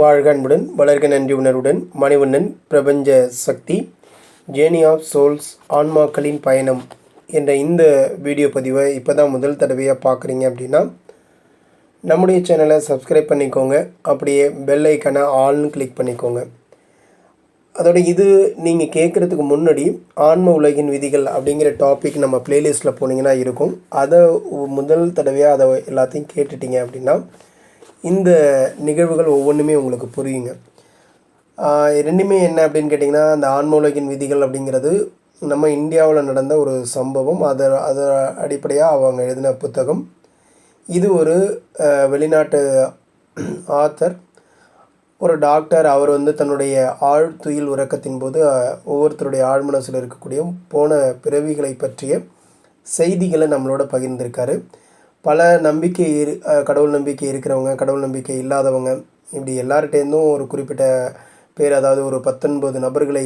வாழ்க அன்புடன் வளர்க நன்றி உணர்வுடன் மணிவண்ணன் பிரபஞ்ச சக்தி ஜேர்னி ஆஃப் சோல்ஸ் ஆன்மாக்களின் பயணம் என்ற இந்த வீடியோ பதிவை இப்போ தான் முதல் தடவையாக பார்க்குறீங்க அப்படின்னா நம்முடைய சேனலை சப்ஸ்கிரைப் பண்ணிக்கோங்க. அப்படியே பெல் ஐக்கனை ஆல்னு கிளிக் பண்ணிக்கோங்க. அதோட இது நீங்கள் கேட்குறதுக்கு முன்னாடி ஆன்ம உலகின் விதிகள் அப்படிங்கிற டாபிக் நம்ம ப்ளேலிஸ்ட்டில் போனீங்கன்னா இருக்கும். அதை முதல் தடவையாக அதை எல்லாத்தையும் கேட்டுட்டீங்க அப்படின்னா இந்த நிகழ்வுகள் ஒவ்வொன்றுமே உங்களுக்கு புரியுங்க. ரெண்டுமே என்ன அப்படின்னு கேட்டிங்கன்னா அந்த ஆன்மூலகின் விதிகள் அப்படிங்கிறது நம்ம இந்தியாவில் நடந்த ஒரு சம்பவம். அதை அதை அடிப்படையாக அவங்க எழுதின புத்தகம். இது ஒரு வெளிநாட்டு ஆத்தர். ஒரு டாக்டர் அவர் வந்து தன்னுடைய ஆழ்துயில் உறக்கத்தின் போது ஒவ்வொருத்தருடைய ஆழ்மனசில் இருக்கக்கூடிய போன பிறவிகளை பற்றிய செய்திகளை நம்மளோட பகிர்ந்திருக்காரு. பல நம்பிக்கை இரு கடவுள் நம்பிக்கை இருக்கிறவங்க கடவுள் நம்பிக்கை இல்லாதவங்க இப்படி எல்லார்கிட்டேருந்தும் ஒரு குறிப்பிட்ட பேர் அதாவது ஒரு பத்தொன்பது நபர்களை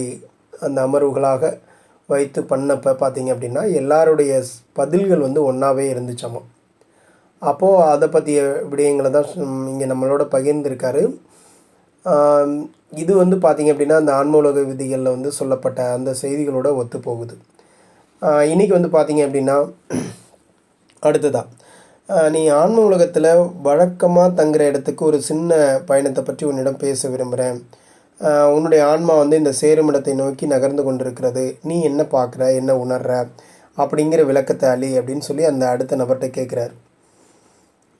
அந்த அமர்வுகளாக வைத்து பண்ணப்போ பார்த்தீங்க அப்படின்னா எல்லாருடைய பதில்கள் வந்து ஒன்றாவே இருந்துச்சாமா? அப்போது அதை பற்றிய விடயங்களை தான் இங்கே நம்மளோட பகிர்ந்திருக்காரு. இது வந்து பார்த்திங்க அப்படின்னா அந்த ஆன்மூலக விதிகளில் வந்து சொல்லப்பட்ட அந்த செய்திகளோட ஒத்து போகுது இன்றைக்கி வந்து பார்த்திங்க அப்படின்னா அடுத்ததாக நீ ஆன்ம உலகத்தில் வழக்கமாக தங்குற இடத்துக்கு ஒரு சின்ன பயணத்தை பற்றி உன்னிடம் பேச விரும்புகிறேன் உன்னுடைய ஆன்மா வந்து இந்த சேருமிடத்தை நோக்கி நகர்ந்து கொண்டிருக்கிறது. நீ என்ன பார்க்குற என்ன உணர்ற அப்படிங்கிற விளக்கத்தை அழி அப்படின்னு சொல்லி அந்த அடுத்த நபர்கிட்ட கேட்குறாரு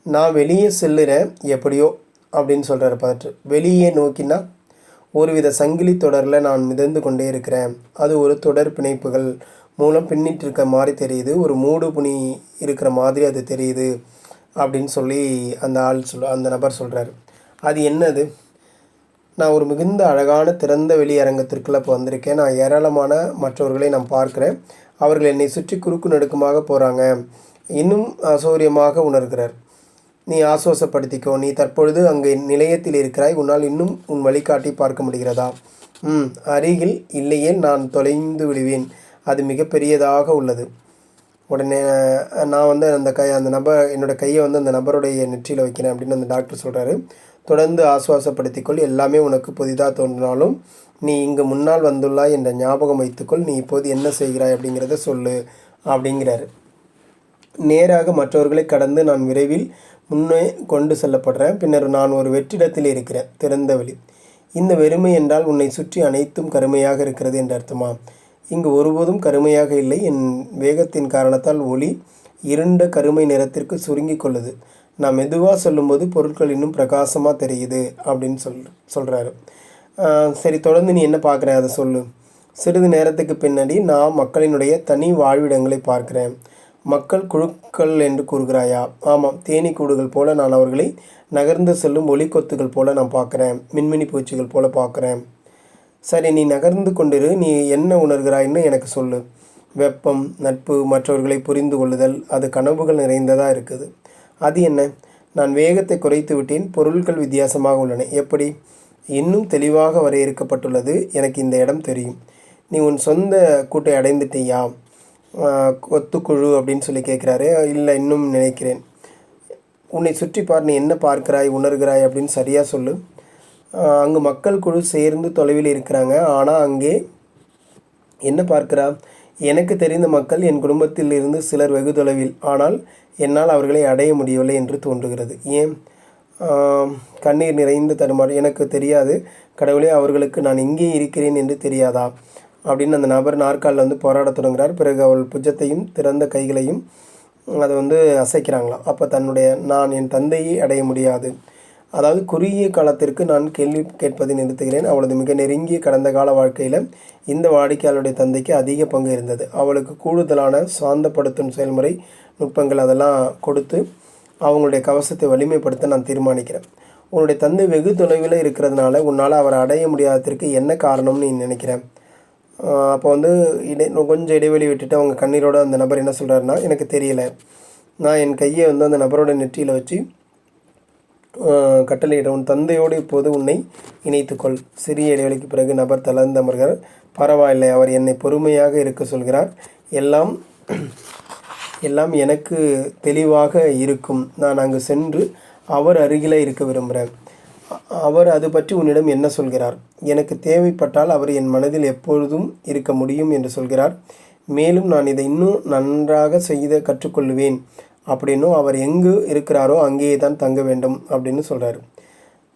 நான் வெளியே செல்லுறேன் எப்படியோ அப்படின்னு சொல்கிறார் பார்த்து. வெளியே நோக்கினா ஒருவித சங்கிலி தொடரில் நான் மிதந்து கொண்டே இருக்கிறேன். அது ஒரு தொடர் பிணைப்புகள் மூலம் பின்னிட்டு இருக்க மாதிரி தெரியுது. ஒரு மூடு புனி இருக்கிற மாதிரி அது தெரியுது அப்படின்னு சொல்லி அந்த ஆள் சொல் அந்த நபர் சொல்கிறாரு அது என்னது? நான் ஒரு மிகுந்த அழகான திறந்த வெளி அரங்கத்திற்குள்ள இப்போ வந்திருக்கேன். நான் ஏராளமான மற்றவர்களை நான் பார்க்குறேன். அவர்கள் என்னை சுற்றி குறுக்கு நடுக்கமாக போகிறாங்க இன்னும் அசௌரியமாக உணர்கிறார். நீ ஆசுவாசப்படுத்திக்கோ. நீ தற்பொழுது அங்கே நிலையத்தில் இருக்கிறாய். உன்னால் இன்னும் உன் வழிகாட்டி பார்க்க முடிகிறதா? ம் அருகில் இல்லையே நான் தொலைந்து விடுவேன். அது மிகப்பெரியதாக உள்ளது. உடனே நான் வந்து அந்த கை அந்த நபர் என்னோடய கையை வந்து அந்த நபருடைய நெற்றியில் வைக்கிறேன் அப்படின்னு அந்த டாக்டர் சொல்கிறாரு தொடர்ந்து ஆசுவாசப்படுத்திக்கொள். எல்லாமே உனக்கு புதிதாக தோன்றினாலும் நீ இங்கு முன்னால் வந்துள்ளாய் என்ற ஞாபகம் வைத்துக்கொள். நீ இப்போது என்ன செய்கிறாய் அப்படிங்கிறத சொல்லு அப்படிங்கிறாரு. நேராக மற்றவர்களை கடந்து நான் விரைவில் முன்னே கொண்டு செல்லப்படுறேன். பின்னர் நான் ஒரு வெற்றிடத்தில் இருக்கிறேன் திறந்த வெளி. இந்த வெறுமை என்றால் உன்னை சுற்றி அனைத்தும் கருமையாக இருக்கிறது என்று அர்த்தமா? இங்கு ஒருபோதும் கருமையாக இல்லை. என் வேகத்தின் காரணத்தால் ஒளி இருண்ட கருமை நிறத்திற்கு சுருங்கிக் கொள்ளுது. நான் மெதுவாக சொல்லும்போது பொருட்கள் இன்னும் பிரகாசமாக தெரியுது அப்படின்னு சொல் சொல்கிறாரு சரி தொடர்ந்து நீ என்ன பார்க்குற? அதை சொல்லு. சிறிது நேரத்துக்கு பின்னாடி நான் மக்களினுடைய தனி வாழ்விடங்களை பார்க்கிறேன். மக்கள் குழுக்கள் என்று கூறுகிறாயா? ஆமாம் தேனீ கூடுகள் போல நான் அவர்களை நகர்ந்து செல்லும் ஒளிக்கொத்துகள் போல நான் பார்க்குறேன். மின்மினி பூச்சிகள் போல பார்க்குறேன். சரி நீ நகர்ந்து கொண்டிரு நீ என்ன உணர்கிறாய்ன்னு எனக்கு சொல்லு. வெப்பம் நட்பு மற்றவர்களை புரிந்து கொள்ளுதல் அது கனவுகள் நிறைந்ததாக இருக்குது. அது என்ன? நான் வேகத்தை குறைத்து விட்டேன் பொருட்கள் வித்தியாசமாக உள்ளன. எப்படி? இன்னும் தெளிவாக வரையறுக்கப்பட்டுள்ளது எனக்கு இந்த இடம் தெரியும். நீ உன் சொந்த கூட்டை அடைந்துட்டியா? கொத்துக்குழு அப்படின்னு சொல்லி கேட்குறாரு. இல்லை இன்னும் நினைக்கிறேன். உன்னை சுற்றி பார் நீ என்ன பார்க்கிறாய் உணர்கிறாய் அப்படின்னு சரியாக சொல்லு. அங்கு மக்கள் குழு சேர்ந்து தொலைவில் இருக்கிறாங்க. ஆனால் அங்கே என்ன பார்க்கிறா? எனக்கு தெரிந்த மக்கள் என் குடும்பத்தில் இருந்து சிலர் வெகு தொலைவில். ஆனால் என்னால் அவர்களை அடைய முடியவில்லை என்று தோன்றுகிறது. ஏன்? கண்ணீர் நிறைந்து தருமாறு எனக்கு தெரியாது. கடவுளே அவர்களுக்கு நான் இங்கே இருக்கிறேன் என்று தெரியாதா? அப்படின்னு அந்த நபர் நாற்காலில் வந்து போராடத் தொடங்குகிறார் பிறகு அவள் புஜத்தையும் திறந்த கைகளையும் அதை வந்து அசைக்கிறாங்களாம். அப்போ தன்னுடைய நான் என் தந்தையை அடைய முடியாது. அதாவது குறுகிய காலத்திற்கு நான் கேள்வி கேட்பதை நிறுத்துகிறேன். அவளது மிக நெருங்கிய கடந்த கால வாழ்க்கையில் இந்த வாடிக்கையாளருடைய தந்தைக்கு அதிக பங்கு இருந்தது. அவளுக்கு கூடுதலான சாந்தப்படுத்தும் செயல்முறை நுட்பங்கள் அதெல்லாம் கொடுத்து அவங்களுடைய கவசத்தை வலிமைப்படுத்த நான் தீர்மானிக்கிறேன். உன்னுடைய தந்தை வெகு தொலைவில் இருக்கிறதுனால உன்னால் அவரை அடைய முடியாததற்கு என்ன காரணம்னு நீ நினைக்கிறேன்? அப்போ வந்து இடை கொஞ்சம் இடைவெளி விட்டுட்டு அவங்க கண்ணீரோட அந்த நபர் என்ன சொல்கிறாருன்னா எனக்கு தெரியல. நான் என் கையை வந்து அந்த நபரோட நெற்றியில் வச்சு கட்டளையிட உன் தந்தையோடு இப்போது உன்னை இணைத்துக்கொள். சிறிய இடைவெளிக்கு பிறகு நபர் தளர்ந்து அமர்கிறார் பரவாயில்லை அவர் என்னை பொறுமையாக இருக்க சொல்கிறார். எல்லாம் எல்லாம் எனக்கு தெளிவாக இருக்கும். நான் அங்கு சென்று அவர் அருகில் இருக்க விரும்புகிறேன். அவர் அது பற்றி உன்னிடம் என்ன சொல்கிறார்? எனக்கு தேவைப்பட்டால் அவர் என் மனதில் எப்பொழுதும் இருக்க முடியும் என்று சொல்கிறார். மேலும் நான் இதை இன்னும் நன்றாக செய்த கற்றுக்கொள்வேன். அப்படின்னும் அவர் எங்கு இருக்கிறாரோ அங்கேயே தான் தங்க வேண்டும் அப்படின்னு சொல்கிறாரு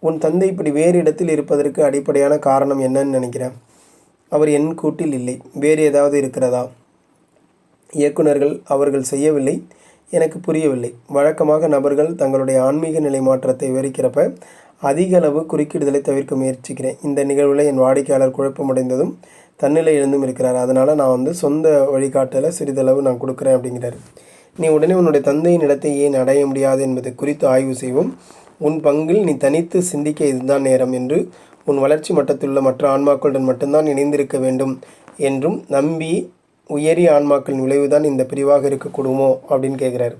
உன் தந்தை இப்படி வேறு இடத்தில் இருப்பதற்கு அடிப்படையான காரணம் என்னன்னு நினைக்கிறேன். அவர் என் கூட்டில் இல்லை. வேறு ஏதாவது இருக்கிறதா? இயக்குனர்கள் அவர்கள் செய்யவில்லை. எனக்கு புரியவில்லை. வழக்கமாக நபர்கள் தங்களுடைய ஆன்மீக நிலை மாற்றத்தை விவரிக்கிறப்ப அதிக அளவு குறுக்கிடுதலை தவிர்க்க முயற்சிக்கிறேன். இந்த நிகழ்வில் என் வாடிக்கையாளர் குழப்பமடைந்ததும் தன்னிலை எழுந்தும் இருக்கிறார். அதனால் நான் வந்து சொந்த வழிகாட்டலை சிறிதளவு நான் கொடுக்குறேன் அப்படிங்கிறார். நீ உடனே உன்னுடைய தந்தையின் இடத்தை ஏன் அடைய முடியாது என்பது குறித்து ஆய்வு செய்வோம். உன் பங்கில் நீ தனித்து சிந்திக்க இதுதான் நேரம் என்று உன் வளர்ச்சி மட்டத்திலுள்ள மற்ற ஆன்மாக்களுடன் மட்டும்தான் இணைந்திருக்க வேண்டும் என்றும் நம்பி உயரிய ஆன்மாக்களின் விளைவுதான் இந்த பிரிவாக இருக்கக்கூடுமோ அப்படின்னு கேட்குறாரு.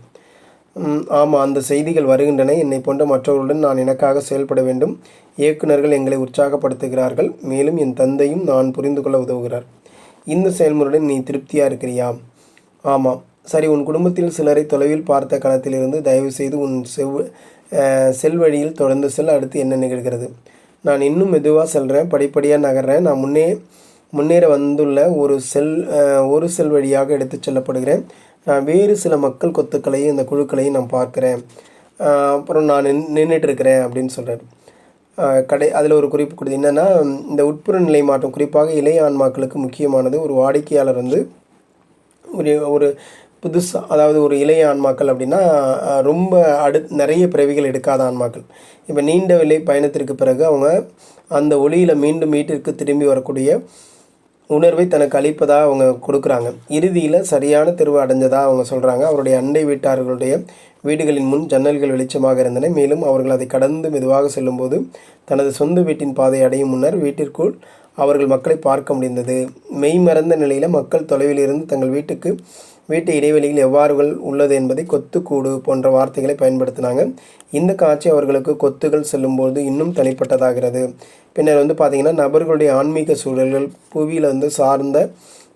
ஆமாம் அந்த செய்திகள் வருகின்றன. என்னை போன்ற மற்றவர்களுடன் நான் எனக்காக செயல்பட வேண்டும். இயக்குனர்கள் எங்களை உற்சாகப்படுத்துகிறார்கள். மேலும் என் தந்தையும் நான் புரிந்து கொள்ள உதவுகிறார். இந்த செயல்முறையுடன் நீ திருப்தியாக இருக்கிறியா? ஆமாம். சரி உன் குடும்பத்தில் சிலரை தொலைவில் பார்த்த களத்திலிருந்து தயவுசெய்து உன் செவ் செல் வழியில் தொடர்ந்து செல் அடுத்து என்ன நிகழ்கிறது? நான் இன்னும் மெதுவாக செல்கிறேன் படிப்படியாக நகர்றேன். நான் முன்னே முன்னேற வந்துள்ள ஒரு செல் ஒரு செல் வழியாக எடுத்துச் செல்லப்படுகிறேன். நான் வேறு சில மக்கள் கொத்துக்களையும் இந்த குழுக்களையும் நான் பார்க்குறேன். அப்புறம் நான் நின் நின்றுட்டுருக்கிறேன் அப்படின்னு சொல்கிறார் கடை அதில் ஒரு குறிப்பு கொடுத்து என்னென்னா இந்த உட்புற நிலை மாற்றம் குறிப்பாக இளைய ஆன்மாக்களுக்கு முக்கியமானது. ஒரு வாடிக்கையாளர் வந்து ஒரு ஒரு புதுசாக அதாவது ஒரு இளைய ஆன்மாக்கள் அப்படின்னா ரொம்ப அடு நிறைய பிறவிகள் எடுக்காத ஆன்மாக்கள். இப்போ நீண்ட விலை பயணத்திற்கு பிறகு அவங்க அந்த ஒளியில் மீண்டும் வீட்டிற்கு திரும்பி வரக்கூடிய உணர்வை தனக்கு அளிப்பதாக அவங்க கொடுக்குறாங்க. இறுதியில் சரியான தெருவு அடைஞ்சதாக அவங்க சொல்கிறாங்க அவருடைய அண்டை வீட்டார்களுடைய வீடுகளின் முன் ஜன்னல்கள் வெளிச்சமாக இருந்தன. மேலும் அவர்கள் அதை கடந்து மெதுவாக செல்லும்போது தனது சொந்த வீட்டின் பாதை அடையும் முன்னர் வீட்டிற்குள் அவர்கள் மக்களை பார்க்க முடிந்தது. மெய்மறந்த நிலையில் மக்கள் தொலைவில் இருந்து தங்கள் வீட்டுக்கு வீட்டு இடைவெளியில் எவ்வாறுகள் உள்ளது என்பதை கொத்துக்கூடு போன்ற வார்த்தைகளை பயன்படுத்தினாங்க. இந்த காட்சி அவர்களுக்கு கொத்துகள் செல்லும்போது இன்னும் தனிப்பட்டதாகிறது பின்னர் வந்து பார்த்திங்கன்னா நபர்களுடைய ஆன்மீக சூழல்கள் புவியில் வந்து சார்ந்த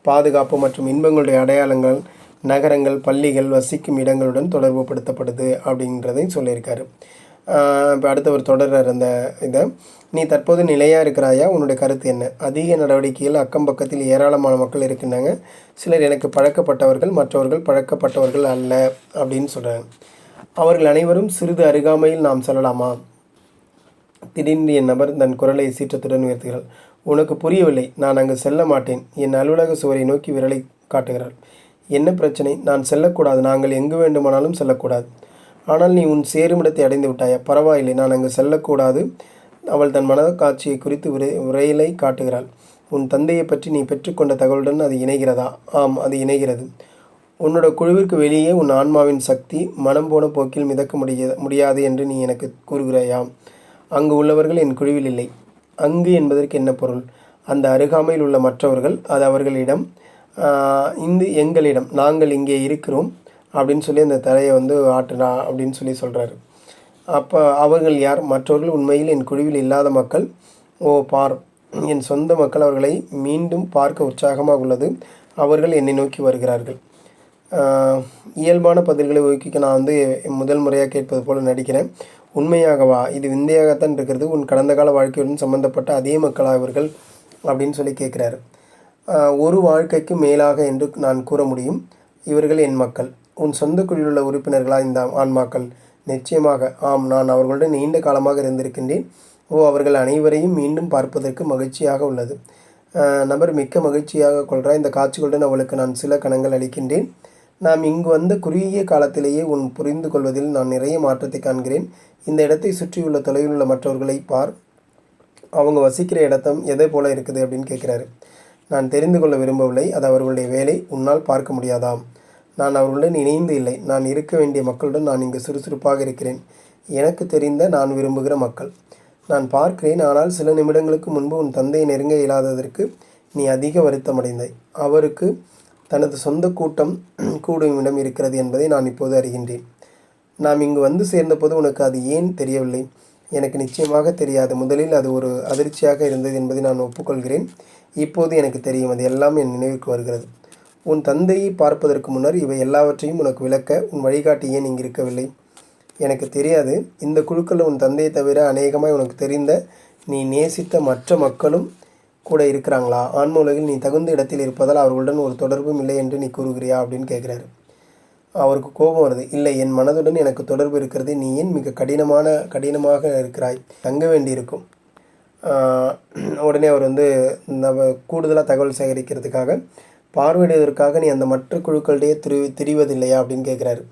பாதுகாப்பு மற்றும் இன்பங்களுடைய அடையாளங்கள் நகரங்கள் பள்ளிகள் வசிக்கும் இடங்களுடன் தொடர்பு படுத்தப்படுது அப்படின்றதையும் சொல்லியிருக்காரு. இப்போ அடுத்த ஒரு தொடர் அந்த இதை. நீ தற்போது நிலையாக இருக்கிறாயா? உன்னுடைய கருத்து என்ன? அதிக நடவடிக்கையில் அக்கம் பக்கத்தில் ஏராளமான மக்கள் இருக்கின்றாங்க சிலர் எனக்கு பழக்கப்பட்டவர்கள் மற்றவர்கள் பழக்கப்பட்டவர்கள் அல்ல அப்படின்னு சொல்கிறாங்க அவர்கள் அனைவரும் சிறிது அருகாமையில் நாம் சொல்லலாமா? திடீர்னு என் நபர் தன் குரலை சீற்றத்துடன் உயர்த்துகிறார். உனக்கு புரியவில்லை. நான் அங்கு செல்ல மாட்டேன். என் அலுவலக சுவரை நோக்கி விரலை காட்டுகிறார். என்ன பிரச்சனை? நான் செல்லக்கூடாது. நாங்கள் எங்கு வேண்டுமானாலும் செல்லக்கூடாது. ஆனால் நீ உன் சேருமிடத்தை அடைந்து விட்டாயா? பரவாயில்லை நான் அங்கு செல்லக்கூடாது. அவள் தன் மனக்காட்சியை குறித்து உரை விரையலை காட்டுகிறாள். உன் தந்தையை பற்றி நீ பெற்றுக்கொண்ட தகவலுடன் அது இணைகிறதா? ஆம் அது இணைகிறது. உன்னோட குழுவிற்கு வெளியே உன் ஆன்மாவின் சக்தி மனம் போன போக்கில் மிதக்க முடிய முடியாது என்று நீ எனக்கு கூறுகிறாயாம் அங்கு உள்ளவர்கள் என் குழுவில் இல்லை. அங்கு என்பதற்கு என்ன பொருள்? அந்த அருகாமையில் உள்ள மற்றவர்கள் அது அவர்களிடம் இந்து இந்த எங்களிடம். நாங்கள் இங்கே இருக்கிறோம். அப்படின்னு சொல்லி அந்த தலையை வந்து ஆட்டுனா அப்படின்னு சொல்லி சொல்கிறாரு அப்போ அவர்கள் யார்? மற்றவர்கள் உண்மையில் என் குழுவில் இல்லாத மக்கள். ஓ பார் என் சொந்த மக்கள் அவர்களை மீண்டும் பார்க்க உற்சாகமாக உள்ளது. அவர்கள் என்னை நோக்கி வருகிறார்கள். இயல்பான பதில்களை ஊக்கிக்க நான் வந்து முதல் முறையாக கேட்பது போல் நடிக்கிறேன். உண்மையாகவா? இது விந்தையாகத்தான் இருக்கிறது. உன் கடந்த கால வாழ்க்கையுடன் சம்மந்தப்பட்ட அதே மக்களாக இவர்கள் அப்படின்னு சொல்லி கேட்குறாரு. ஒரு வாழ்க்கைக்கு மேலாக என்று நான் கூற முடியும். இவர்கள் என் மக்கள். உன் சொந்த குழுவில் உள்ள உறுப்பினர்களா இந்த ஆன்மாக்கள். நிச்சயமாக ஆம் நான் அவர்களுடன் நீண்ட காலமாக இருந்திருக்கின்றேன். ஓ அவர்கள் அனைவரையும் மீண்டும் பார்ப்பதற்கு மகிழ்ச்சியாக உள்ளது. நபர் மிக்க மகிழ்ச்சியாக கொள்கிறார் இந்த காட்சிகளுடன் அவளுக்கு நான் சில கணங்கள் அளிக்கின்றேன். நாம் இங்கு வந்த குறுகிய காலத்திலேயே உன் புரிந்து கொள்வதில் நான் நிறைய மாற்றத்தை காண்கிறேன். இந்த இடத்தை சுற்றியுள்ள தொலைவில் உள்ள மற்றவர்களை பார். அவங்க வசிக்கிற இடத்தம் எதை போல இருக்குது அப்படின்னு கேட்குறாரு. நான் தெரிந்து கொள்ள விரும்பவில்லை. அது அவர்களுடைய வேலை. உன்னால் பார்க்க முடியாதாம். நான் அவர்களுடன் இணைந்து இல்லை. நான் இருக்க வேண்டிய மக்களுடன் நான் இங்கு சுறுசுறுப்பாக இருக்கிறேன். எனக்கு தெரிந்த நான் விரும்புகிற மக்கள். நான் பார்க்கிறேன் ஆனால் சில நிமிடங்களுக்கு முன்பு உன் தந்தையை நெருங்க இயலாததற்கு நீ அதிக வருத்தமடைந்தாய். அவருக்கு தனது சொந்த கூட்டம் கூடும் இடம் இருக்கிறது என்பதை நான் இப்போது அறிகின்றேன். நாம் இங்கு வந்து சேர்ந்தபோது உனக்கு அது ஏன் தெரியவில்லை? எனக்கு நிச்சயமாக தெரியாது. முதலில் அது ஒரு அதிர்ச்சியாக இருந்தது என்பதை நான் ஒப்புக்கொள்கிறேன். இப்போது எனக்கு தெரியும். அது எல்லாம் என் நினைவுக்கு வருகிறது. உன் தந்தையை பார்ப்பதற்கு முன்னர் இவை எல்லாவற்றையும் உனக்கு விளக்க உன் வழிகாட்டி ஏன் இங்கு இருக்கவில்லை எனக்கு தெரியாது. இந்த குழுக்களில் உன் தந்தையை தவிர அநேகமாய் உனக்கு தெரிந்த நீ நேசித்த மற்ற மக்களும் கூட இருக்கிறாங்களா? ஆன்ம உலகில் நீ தகுந்த இடத்தில் இருப்பதால் அவர்களுடன் ஒரு தொடர்பும் இல்லை என்று நீ கூறுகிறியா? அப்படின்னு கேட்குறாரு. அவருக்கு கோபம் வருது. இல்லை என் மனதுடன் எனக்கு தொடர்பு இருக்கிறது. நீ ஏன் மிக கடினமான கடினமாக இருக்கிறாய்? தங்க வேண்டியிருக்கும். உடனே அவர் வந்து நம்ம கூடுதலாக தகவல் சேகரிக்கிறதுக்காக பார்வையிடுவதற்காக நீ அந்த மற்ற குழுக்களிடையே திரு திரிவதில்லையா? அப்படின்னு கேட்குறாரு.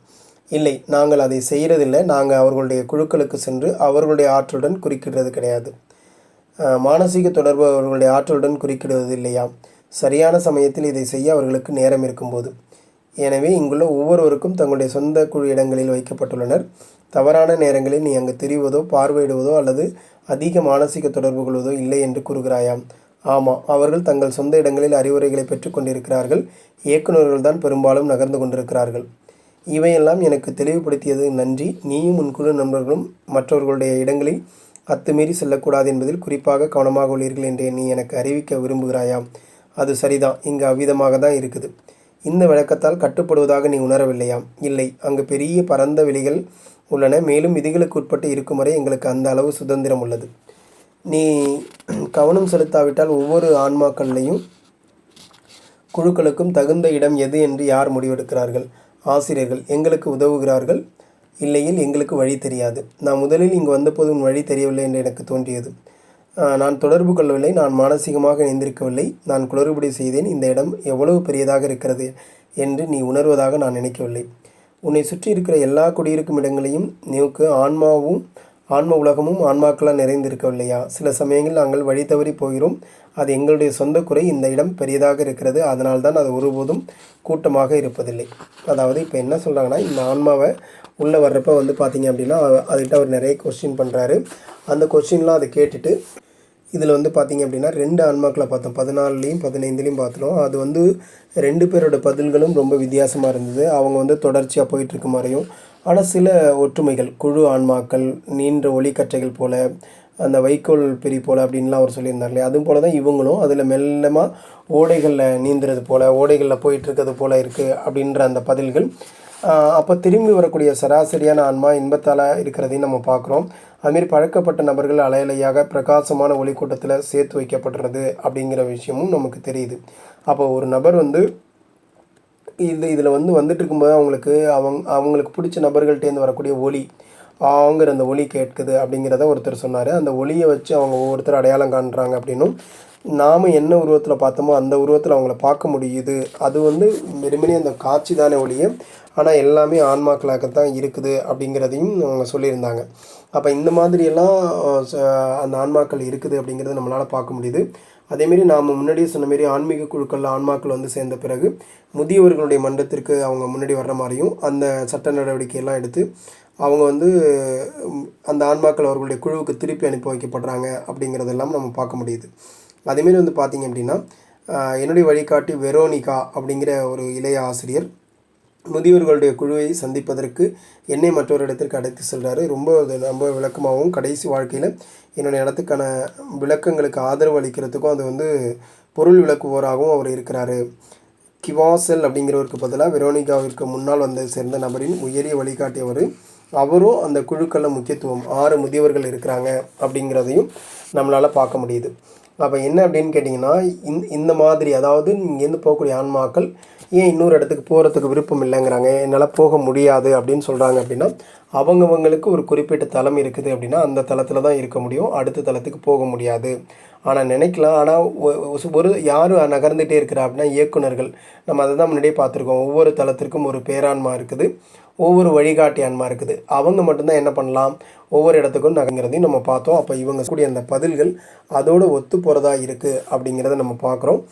இல்லை நாங்கள் அதை செய்கிறதில்லை நாங்கள் அவர்களுடைய குழுக்களுக்கு சென்று அவர்களுடைய ஆற்றலுடன் குறுக்கிடுறது கிடையாது. மானசீக தொடர்பு அவர்களுடைய ஆற்றலுடன் குறுக்கிடுவது இல்லையா சரியான சமயத்தில் இதை செய்ய அவர்களுக்கு நேரம் இருக்கும்போது. எனவே இங்குள்ள ஒவ்வொருவருக்கும் தங்களுடைய சொந்த குழு இடங்களில் வைக்கப்பட்டுள்ளனர். தவறான நேரங்களில் நீ அங்கு திரிவதோ பார்வையிடுவதோ அல்லது அதிக மானசீக தொடர்பு கொள்வதோ இல்லை என்று கூறுகிறாயாம். ஆமாம் அவர்கள் தங்கள் சொந்த இடங்களில் அறிவுரைகளை பெற்றுக்கொண்டிருக்கிறார்கள் இயக்குநர்கள் தான் பெரும்பாலும் நகர்ந்து கொண்டிருக்கிறார்கள். இவையெல்லாம் எனக்கு தெளிவுபடுத்தியது நன்றி. நீயும் உன் குழு நண்பர்களும் மற்றவர்களுடைய இடங்களில் அத்துமீறி செல்லக்கூடாது என்பதில் குறிப்பாக கவனமாக உள்ளீர்கள் என்றே நீ எனக்கு அறிவிக்க விரும்புகிறாயாம் அது சரிதான் இங்கு அவ்விதமாக தான் இருக்குது. இந்த விளக்கத்தால் கட்டுப்படுவதாக நீ உணரவில்லையாம் இல்லை. அங்கு பெரிய பரந்த வெளிகள் உள்ளன. மேலும் விதிகளுக்கு உட்பட்டு இருக்கும் வரை எங்களுக்கு அந்த அளவு சுதந்திரம் உள்ளது. நீ கவனம் செலுத்தாவிட்டால் ஒவ்வொரு ஆன்மாக்கள்லையும் குழுக்களுக்கும் தகுந்த இடம் எது என்று யார் முடிவெடுக்கிறார்கள்? ஆசிரியர்கள் எங்களுக்கு உதவுகிறார்கள்? இல்லையில் எங்களுக்கு வழி தெரியாது. நான் முதலில் இங்கு வந்தபோது உன் வழி தெரியவில்லை என்று எனக்கு தோன்றியது. நான் தொடர்பு கொள்ளவில்லை. நான் மானசீகமாக இணைந்திருக்கவில்லை நான் குளறுபடி செய்தேன். இந்த இடம் எவ்வளவு பெரியதாக இருக்கிறது என்று நீ உணர்வதாக நான் நினைக்கவில்லை. உன்னை சுற்றி இருக்கிற எல்லா குடியிருக்கும் இடங்களையும் நீக்கு ஆன்மாவும் ஆன்ம உலகமும் ஆன்மாக்களால் நிறைந்திருக்கவில்லையா? சில சமயங்கள் நாங்கள் வழி தவறி போகிறோம். அது எங்களுடைய சொந்த குறை. இந்த இடம் பெரியதாக இருக்கிறது. அதனால் தான் அது ஒருபோதும் கூட்டமாக இருப்பதில்லை. அதாவது இப்போ என்ன சொல்கிறாங்கன்னா இந்த ஆன்மாவை உள்ளே வர்றப்ப வந்து பார்த்தீங்க அப்படின்னா அதுகிட்ட அவர் நிறைய கொஸ்டின் பண்ணுறாரு அந்த கொஸ்டின்லாம் அதை கேட்டுட்டு இதில் வந்து பார்த்தீங்க அப்படின்னா ரெண்டு ஆன்மாக்களை பார்த்தோம். பதினாலுலேயும் பதினைந்துலேயும் பார்த்தோம் அது வந்து ரெண்டு பேரோட பதில்களும் ரொம்ப வித்தியாசமாக இருந்தது. அவங்க வந்து தொடர்ச்சியாக போயிட்டுருக்க மாதிரியும் ஆனால் சில ஒற்றுமைகள் குழு ஆன்மாக்கள் நீண்ட ஒளிக்கற்றைகள் போல் அந்த வைக்கோல் பிரி போல் அப்படின்லாம் அவர் சொல்லியிருந்தார் இல்லையா அதுவும் போல தான் இவங்களும் அதில் மெல்லமாக ஓடைகளில் நீந்துறது போல் ஓடைகளில் போயிட்டுருக்கிறது போல் இருக்குது அப்படின்ற அந்த பதில்கள். அப்போ திரும்பி வரக்கூடிய சராசரியான ஆன்மா இன்பத்தால் இருக்கிறதையும் நம்ம பார்க்குறோம் அதுமாரி பழக்கப்பட்ட நபர்கள் அலையலையாக பிரகாசமான ஒளிக்கூட்டத்தில் சேர்த்து வைக்கப்படுறது அப்படிங்கிற விஷயமும் நமக்கு தெரியுது. அப்போ ஒரு நபர் வந்து இது இதில் வந்து வந்துட்டு இருக்கும்போது அவங்களுக்கு அவங்க அவங்களுக்கு பிடிச்ச நபர்கள்ட்டேருந்து வரக்கூடிய ஒளி ஆங்கிற அந்த ஒளி கேட்குது அப்படிங்கிறத ஒருத்தர் சொன்னார். அந்த ஒளியை வச்சு அவங்க ஒவ்வொருத்தர் அடையாளம் காண்றாங்க அப்படின்னும் நாம் என்ன உருவத்தில் பார்த்தோமோ அந்த உருவத்தில் அவங்கள பார்க்க முடியுது. அது வந்து வெறுமனே அந்த காட்சி தானே ஒளியும் ஆனால் எல்லாமே ஆன்மாக்களாகத்தான் இருக்குது அப்படிங்கிறதையும் அவங்க சொல்லியிருந்தாங்க. அப்போ இந்த மாதிரியெல்லாம் ச- அந்த ஆன்மாக்கள் இருக்குது அப்படிங்கிறத நம்மளால் பார்க்க முடியுது. அதேமாரி நாம் முன்னாடியே சொன்ன மாரி ஆன்மீக குழுக்களில் ஆன்மாக்கள் வந்து சேர்ந்த பிறகு முதியவர்களுடைய மன்றத்திற்கு அவங்க முன்னாடி வர்ற மாதிரியும் அந்த சட்ட நடவடிக்கையெல்லாம் எடுத்து அவங்க வந்து அந்த ஆன்மாக்கள் அவர்களுடைய குழுவுக்கு திருப்பி அனுப்பி வைக்கப்படுறாங்க அப்படிங்கிறதெல்லாம் நம்ம பார்க்க முடியுது. அதேமாரி வந்து பார்த்திங்க அப்படின்னா என்னுடைய வழிகாட்டி வெரோனிகா அப்படிங்கிற ஒரு இளைய ஆசிரியர் முதியோர்களுடைய குழுவை சந்திப்பதற்கு என்னை மற்றொரு இடத்திற்கு அடைத்து செல்கிறாரு ரொம்ப ரொம்ப விளக்கமாகவும் கடைசி வாழ்க்கையில் என்னுடைய இடத்துக்கான விளக்கங்களுக்கு ஆதரவு அளிக்கிறதுக்கும் அது வந்து பொருள் விளக்குவோராகவும் அவர் இருக்கிறார். கிவாசல் அப்படிங்கிறவருக்கு பதிலாக வெரோனிகாவிற்கு முன்னால் வந்து சேர்ந்த நபரின் உயரிய வழிகாட்டியவர். அவரும் அந்த குழுக்களில் முக்கியத்துவம் ஆறு முதியவர்கள் இருக்கிறாங்க அப்படிங்கிறதையும் நம்மளால் பார்க்க முடியுது. அப்போ என்ன அப்படின்னு கேட்டிங்கன்னா இந் இந்த மாதிரி அதாவது இங்கேருந்து போகக்கூடிய ஆன்மாக்கள் ஏன் இன்னொரு இடத்துக்கு போகிறதுக்கு விருப்பம் இல்லைங்கிறாங்க என்னால் போக முடியாது அப்படின்னு சொல்கிறாங்க அப்படின்னா அவங்கவங்களுக்கு ஒரு குறிப்பிட்ட தலம் இருக்குது அப்படின்னா அந்த தளத்தில் தான் இருக்க முடியும் அடுத்த தளத்துக்கு போக முடியாது. ஆனால் நினைக்கலாம் ஆனால் ஒரு யார் நகர்ந்துகிட்டே இருக்கிறா அப்படின்னா இயக்குனர்கள் நம்ம அதை தான் முன்னாடியே பார்த்துருக்கோம். ஒவ்வொரு தளத்திற்கும் ஒரு பேரான்மா இருக்குது. ஒவ்வொரு வழிகாட்டியான்மா இருக்குது. அவங்க மட்டும்தான் என்ன பண்ணலாம்? ஒவ்வொரு இடத்துக்கும் நகங்கிறதையும் நம்ம பார்த்தோம். அப்போ இவங்க கூடிய அந்த பதில்கள் அதோடு ஒத்து போகிறதா இருக்குது அப்படிங்கிறத நம்ம பார்க்குறோம்.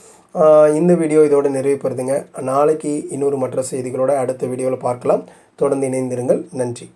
இந்த வீடியோ இதோடு நிறைவு பெறுதுங்க. நாளைக்கு இன்னொரு மற்ற செய்திகளோட அடுத்த வீடியோவில் பார்க்கலாம். தொடர்ந்து இணைந்திருங்கள். நன்றி.